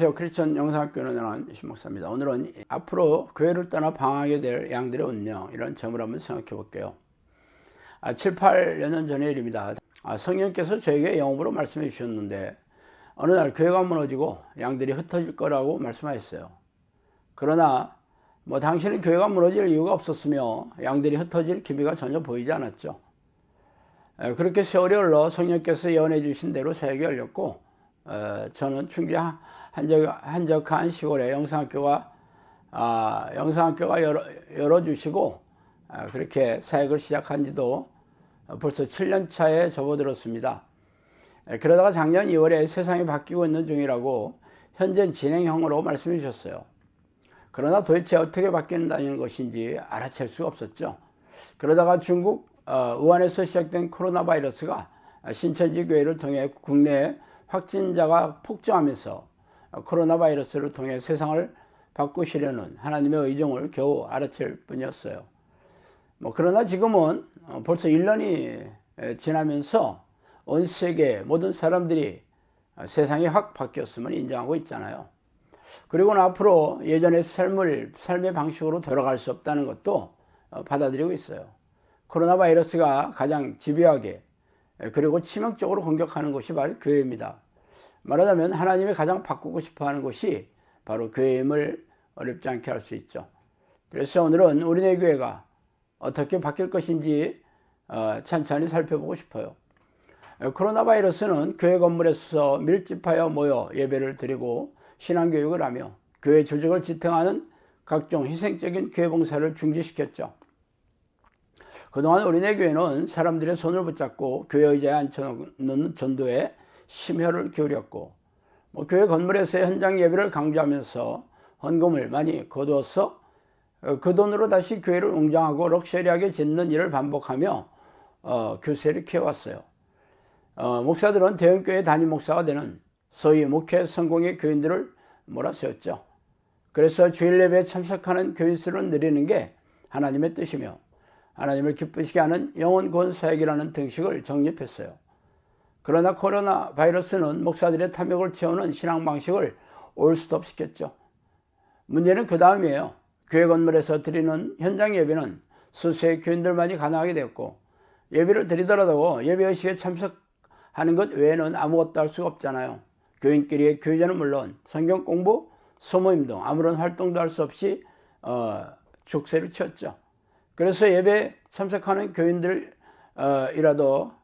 안녕하세요. 크리스천 영상학교는 연한 신목사입니다. 오늘은 앞으로 교회를 떠나 방황하게 될 양들의 운명 이런 점을 한번 생각해 볼게요. 아, 7, 8여 년 전의 일입니다. 아, 성령께서 저에게 영업으로 말씀해 주셨는데 어느 날 교회가 무너지고 양들이 흩어질 거라고 말씀하셨어요. 그러나 뭐 당신은 교회가 무너질 이유가 없었으며 양들이 흩어질 기미가 전혀 보이지 않았죠. 그렇게 세월이 흘러 성령께서 예언해 주신 대로 사역이 열렸고 어, 저는 충주 한적, 한적한 시골에 영상학교가 아, 영상학교가 열어, 열어주시고 아, 그렇게 사역을 시작한 지도 벌써 7년 차에 접어들었습니다. 그러다가 작년 2월에 세상이 바뀌고 있는 중이라고 현재 진행형으로 말씀해 주셨어요. 그러나 도대체 어떻게 바뀌는다는 것인지 알아챌 수가 없었죠. 그러다가 중국 어, 우한에서 시작된 코로나 바이러스가 신천지 교회를 통해 국내 확진자가 폭증하면서 코로나 바이러스를 통해 세상을 바꾸시려는 하나님의 의정을 겨우 알아챌 뿐이었어요. 뭐 그러나 지금은 어, 벌써 1년이 지나면서 온 세계 모든 사람들이 세상이 확 바뀌었음을 인정하고 있잖아요. 그리고는 앞으로 예전의 삶을 삶의 방식으로 돌아갈 수 없다는 것도 어, 받아들이고 있어요. 코로나 바이러스가 가장 집요하게 그리고 치명적으로 공격하는 것이 바로 교회입니다. 말하자면 하나님이 가장 바꾸고 싶어 하는 것이 바로 교회임을 어렵지 않게 할 수 있죠. 그래서 오늘은 우리네 교회가 어떻게 바뀔 것인지 어, 찬찬히 살펴보고 싶어요. 코로나 바이러스는 교회 건물에서 밀집하여 모여 예배를 드리고 신앙교육을 하며 교회 조직을 지탱하는 각종 희생적인 교회 봉사를 중지시켰죠. 그동안 우리네 교회는 사람들의 손을 붙잡고 교회 의자에 앉혀놓는 전도에 심혈을 기울였고 뭐 교회 건물에서의 현장 예배를 강조하면서 헌금을 많이 거두어서 어, 그 돈으로 다시 교회를 웅장하고 럭셔리하게 짓는 일을 반복하며 어, 교세를 키워왔어요. 어, 목사들은 대형교회 담임 목사가 되는 소위 목회 성공의 교인들을 몰아세웠죠. 그래서 주일 예배에 참석하는 교인 수를 늘리는 게 하나님의 뜻이며 하나님을 기쁘시게 하는 영혼 구원 사역이라는 등식을 정립했어요. 그러나 코로나 바이러스는 목사들의 탐욕을 채우는 신앙 방식을 올스톱 시켰죠. 문제는 그 다음이에요. 교회 건물에서 드리는 현장 예배는 수수의 교인들만이 가능하게 되었고 예배를 드리더라도 예배의식에 참석하는 것 외에는 아무것도 할 수가 없잖아요. 교인끼리의 교제는 물론 성경 공부, 소모임 등 아무런 활동도 할 수 없이 어, 족쇄를 치었죠. 그래서 예배 참석하는 교인들이라도 어,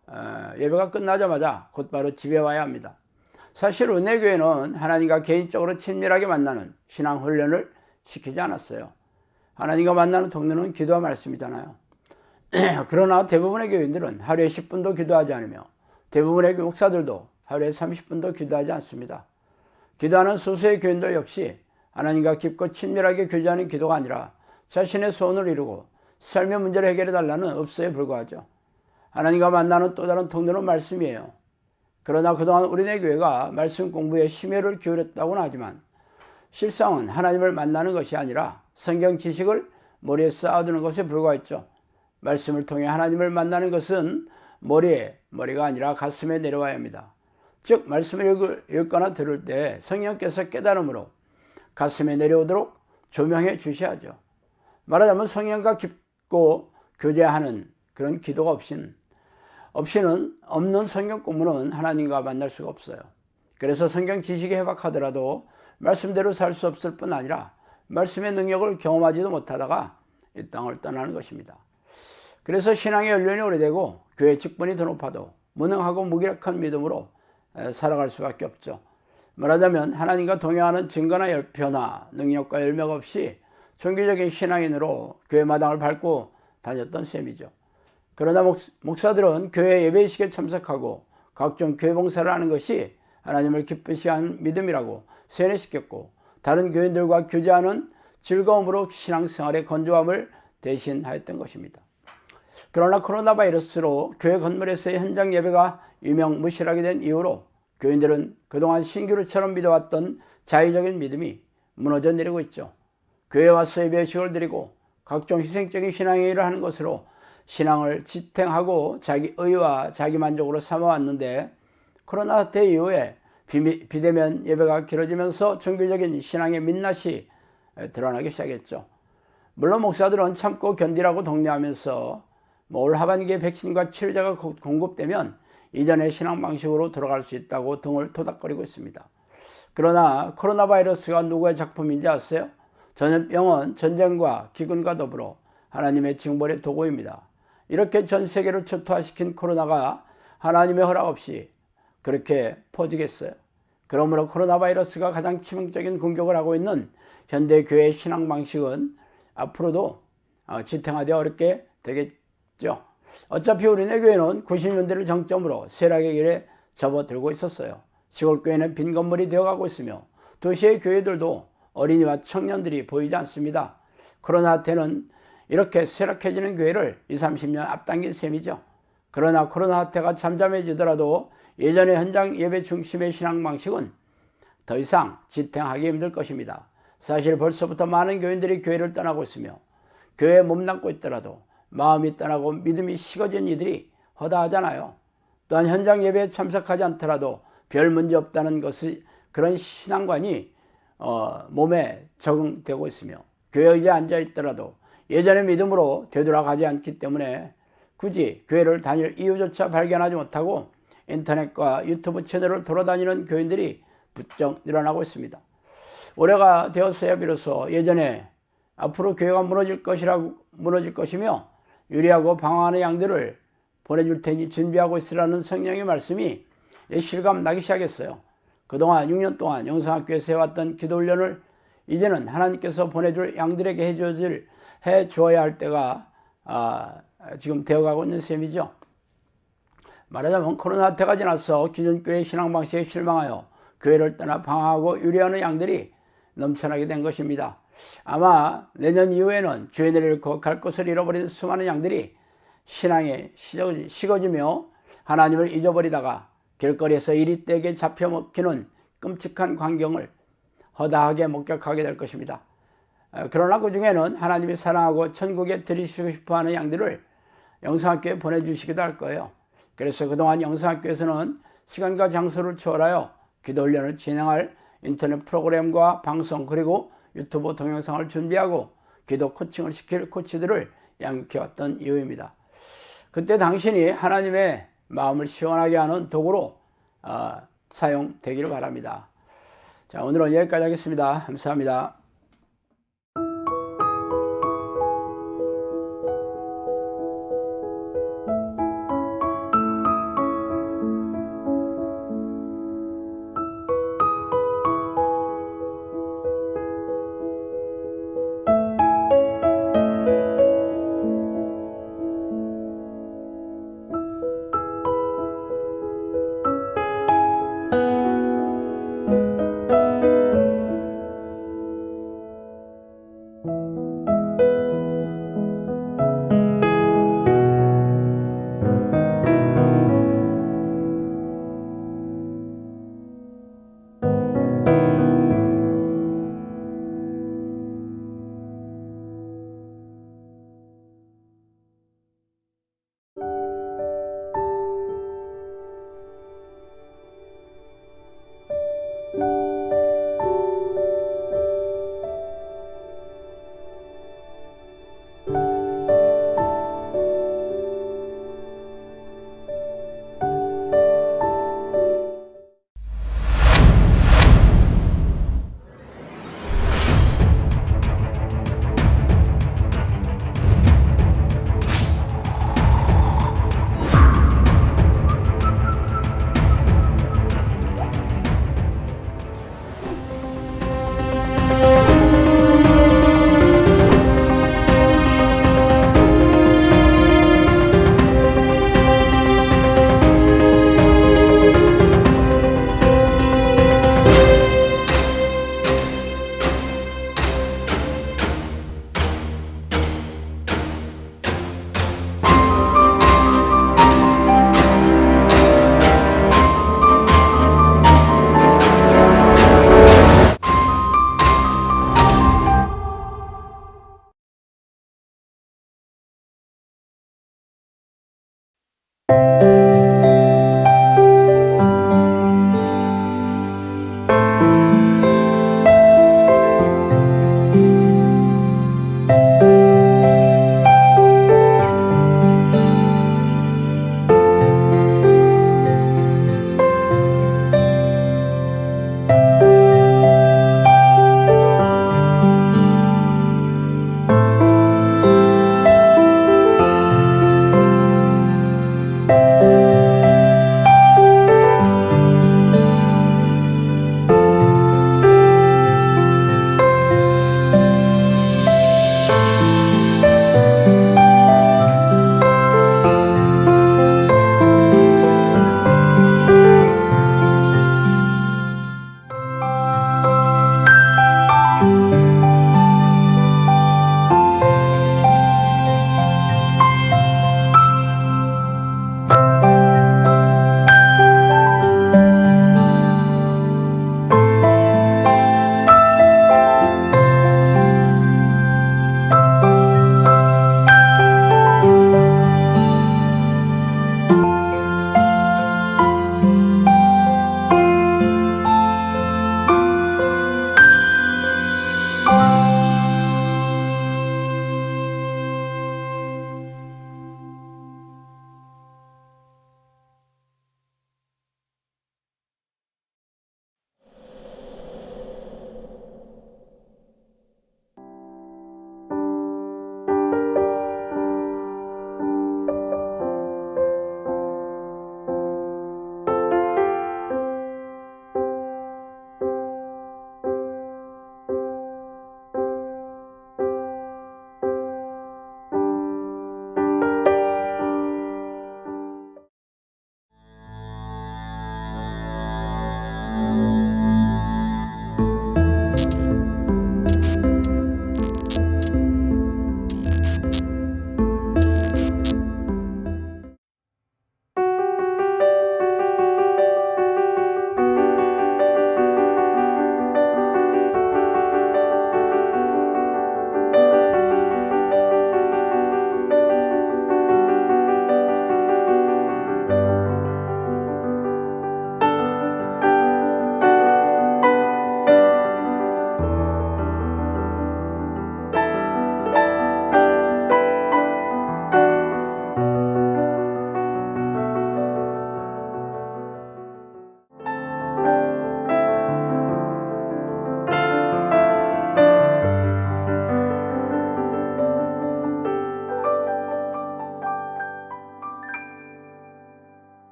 예배가 끝나자마자 곧바로 집에 와야 합니다. 사실 은혜교회는 하나님과 개인적으로 친밀하게 만나는 신앙 훈련을 시키지 않았어요. 하나님과 만나는 통로는 기도와 말씀이잖아요. 그러나 대부분의 교인들은 하루에 10분도 기도하지 않으며 대부분의 목사들도 하루에 30분도 기도하지 않습니다. 기도하는 소수의 교인들 역시 하나님과 깊고 친밀하게 교제하는 기도가 아니라 자신의 소원을 이루고 삶의 문제를 해결해 달라는 업소에 불과하죠. 하나님과 만나는 또 다른 통로는 말씀이에요. 그러나 그동안 우리네 교회가 말씀 공부에 심혈을 기울였다고는 하지만 실상은 하나님을 만나는 것이 아니라 성경 지식을 머리에 쌓아두는 것에 불과했죠. 말씀을 통해 하나님을 만나는 것은 머리에 머리가 아니라 가슴에 내려와야 합니다. 즉 말씀을 읽거나 들을 때 성령께서 깨달음으로 가슴에 내려오도록 조명해 주셔야죠. 말하자면 성령과 깊고 교제하는 그런 기도가 없인 없이는 없는 성경 공부는 하나님과 만날 수가 없어요. 그래서 성경 지식이 해박하더라도 말씀대로 살 수 없을 뿐 아니라 말씀의 능력을 경험하지도 못하다가 이 땅을 떠나는 것입니다. 그래서 신앙의 연륜이 오래되고 교회 직분이 더 높아도 무능하고 무기력한 믿음으로 살아갈 수밖에 없죠. 말하자면 하나님과 동행하는 증거나 변화, 능력과 열매가 없이 종교적인 신앙인으로 교회 마당을 밟고 다녔던 셈이죠. 그러나 목 사들은 교회 예배식에 참석하고 각종 교회 봉사를 하는 것이 하나님을 기쁘시게 하는 믿음이라고 세뇌시켰고 다른 교인들과 교제하는 즐거움으로 신앙생활의 건조함을 대신하였던 것입니다. 그러나 코로나 바이러스로 교회 건물에서의 현장 예배가 유명무실하게 된 이후로 교인들은 그동안 신규루처럼 믿어왔던 자의적인 믿음이 무너져 내리고 있죠. 교회 와서 예배식을 드리고 각종 희생적인 신앙의 일을 하는 것으로 신앙을 지탱하고 자기 의와 자기 만족으로 삼아왔는데 코로나 사태 이후에 비, 비대면 예배가 길어지면서 종교적인 신앙의 민낯이 드러나기 시작했죠. 물론 목사들은 참고 견디라고 독려하면서 뭐올 하반기에 백신과 치료제가 공급되면 이전의 신앙 방식으로 돌아갈 수 있다고 등을 토닥거리고 있습니다. 그러나 코로나 바이러스가 누구의 작품인지 아세요? 전염병은 전쟁과 기근과 더불어 하나님의 징벌의 도구입니다. 이렇게 전 세계를 초토화시킨 코로나가 하나님의 허락 없이 그렇게 퍼지겠어요. 그러므로 코로나 바이러스가 가장 치명적인 공격을 하고 있는 현대 교회 신앙 방식은 앞으로도 어, 지탱하기 어렵게 되겠죠. 어차피 우리네 교회는 90년대를 정점으로 쇠락의 길에 접어들고 있었어요. 시골 교회는 빈 건물이 되어가고 있으며 도시의 교회들도 어린이와 청년들이 보이지 않습니다. 코로나 때는 이렇게 쇠락해지는 교회를 20, 30년 앞당긴 셈이죠. 그러나 코로나 때가 잠잠해지더라도 예전의 현장 예배 중심의 신앙 방식은 더 이상 지탱하기 힘들 것입니다. 사실 벌써부터 많은 교인들이 교회를 떠나고 있으며 교회에 몸담고 있더라도 마음이 떠나고 믿음이 식어진 이들이 허다하잖아요. 또한 현장 예배에 참석하지 않더라도 별 문제 없다는 것이 그런 신앙관이 어, 몸에 적응되고 있으며 교회에 이제 앉아 있더라도 예전의 믿음으로 되돌아가지 않기 때문에 굳이 교회를 다닐 이유조차 발견하지 못하고 인터넷과 유튜브 채널을 돌아다니는 교인들이 부쩍 늘어나고 있습니다. 올해가 되었어야 비로소 예전에 앞으로 교회가 무너질 것이라고 무너질 것이며 유리하고 방황하는 양들을 보내줄 테니 준비하고 있으라는 성령의 말씀이 실감 나기 시작했어요. 그동안 6년 동안 영성학교에서 해왔던 기도 훈련을 이제는 하나님께서 보내줄 양들에게 해줘질 해 주어야 할 때가 아, 지금 되어가고 있는 셈이죠. 말하자면 코로나 때가 지나서 기존 교회 신앙 방식에 실망하여 교회를 떠나 방황하고 유리하는 양들이 넘쳐나게 된 것입니다. 아마 내년 이후에는 주인을 잃고 갈 곳을 잃어버린 수많은 양들이 신앙에 식어지며 하나님을 잊어버리다가 길거리에서 이리 떼게 잡혀 먹히는 끔찍한 광경을 허다하게 목격하게 될 것입니다. 어, 그러나 그 중에는 하나님이 사랑하고 천국에 들이시고 싶어 하는 양들을 영성학교에 보내주시기도 할 거예요. 그래서 그동안 영성학교에서는 시간과 장소를 초월하여 기도 훈련을 진행할 인터넷 프로그램과 방송 그리고 유튜브 동영상을 준비하고 기도 코칭을 시킬 코치들을 양육해왔던 이유입니다. 그때 당신이 하나님의 마음을 시원하게 하는 도구로 어, 사용되기를 바랍니다. 자, 오늘은 여기까지 하겠습니다. 감사합니다.